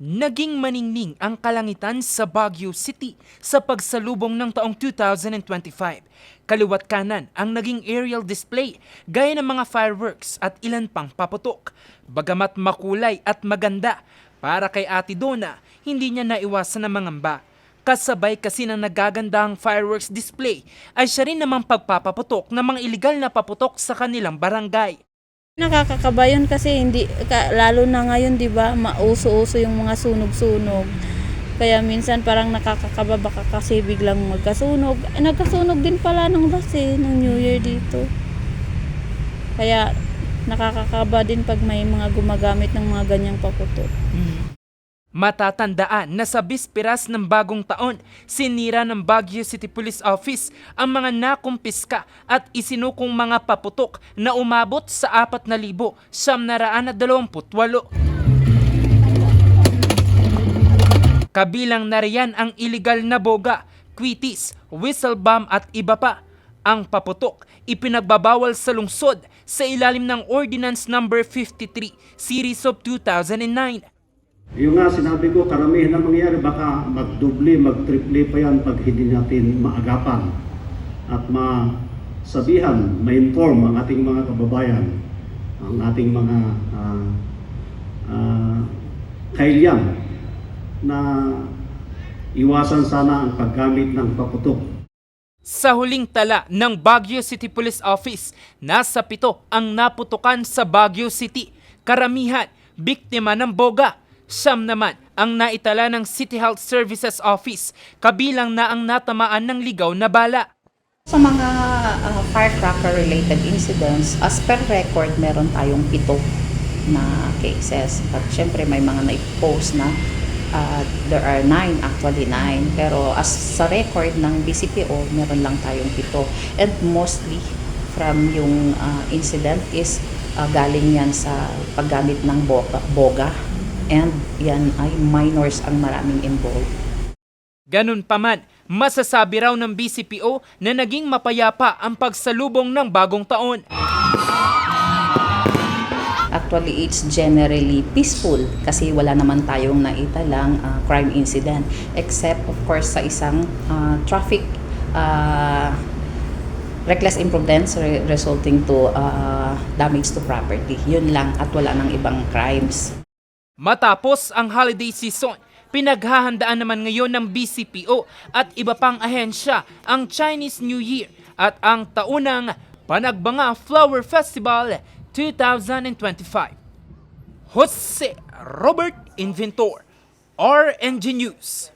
Naging maningning ang kalangitan sa Baguio City sa pagsalubong ng taong 2025. Kaliwat kanan ang naging aerial display gaya ng mga fireworks at ilan pang paputok. Bagamat makulay at maganda, para kay Ate Donna, hindi niya naiwasan ang mangamba. Kasabay kasi ng nagagandang fireworks display ay siya rin namang pagpapaputok ng mga iligal na paputok sa kanilang barangay. Nakakakaba yun kasi hindi, ka, lalo na ngayon, di ba, mauso-uso yung mga sunog-sunog. Kaya minsan parang nakakakaba baka kasi biglang magkasunog. Eh, nagkasunog din pala ng last eh, ng New Year dito. Kaya nakakakaba din pag may mga gumagamit ng mga ganyang paputok. Matatandaan na sa bisperas ng bagong taon, sinira ng Baguio City Police Office ang mga nakumpiska at isinukong mga paputok na umabot sa 4,728. Kabilang na riyan ang illegal na boga, kwitis, whistle bomb at iba pa. Ang paputok ipinagbabawal sa lungsod sa ilalim ng Ordinance Number 53, Series of 2009. Yung nga sinabi ko, karamihan na mangyayari, baka magdubli, magtriple pa yan pag hindi natin maagapan at masabihan, ma-inform ang ating mga kababayan, ang ating mga uh, uh, kailyan na iwasan sana ang paggamit ng paputok Sa huling tala ng Baguio City Police Office, nasa pito ang naputukan sa Baguio City. Karamihan, biktima ng boga. Siyam naman ang naitala ng City Health Services Office, kabilang na ang natamaan ng ligaw na bala. Sa mga uh, firecracker-related incidents, as per record, meron tayong pito na cases. At syempre, may mga na-post na uh, there are nine, actually nine. Pero as sa record ng BCPO, meron lang tayong pito. And mostly from yung uh, incident is uh, galing yan sa paggamit ng boga, boga. And yan ay minors ang maraming involved. Ganun pa man, masasabi raw ng BCPO na naging mapayapa ang pagsalubong ng bagong taon. Actually, it's generally peaceful kasi wala naman tayong naitalang uh, crime incident except of course sa isang uh, traffic uh, reckless imprudence re- resulting to uh, damage to property. Yun lang at wala nang ibang crimes. Matapos ang holiday season, pinaghahandaan naman ngayon ng BCPO at iba pang ahensya ang Chinese New Year at ang taunang Panagbanga Flower Festival 2025. Jose Robert Inventor, RNG News.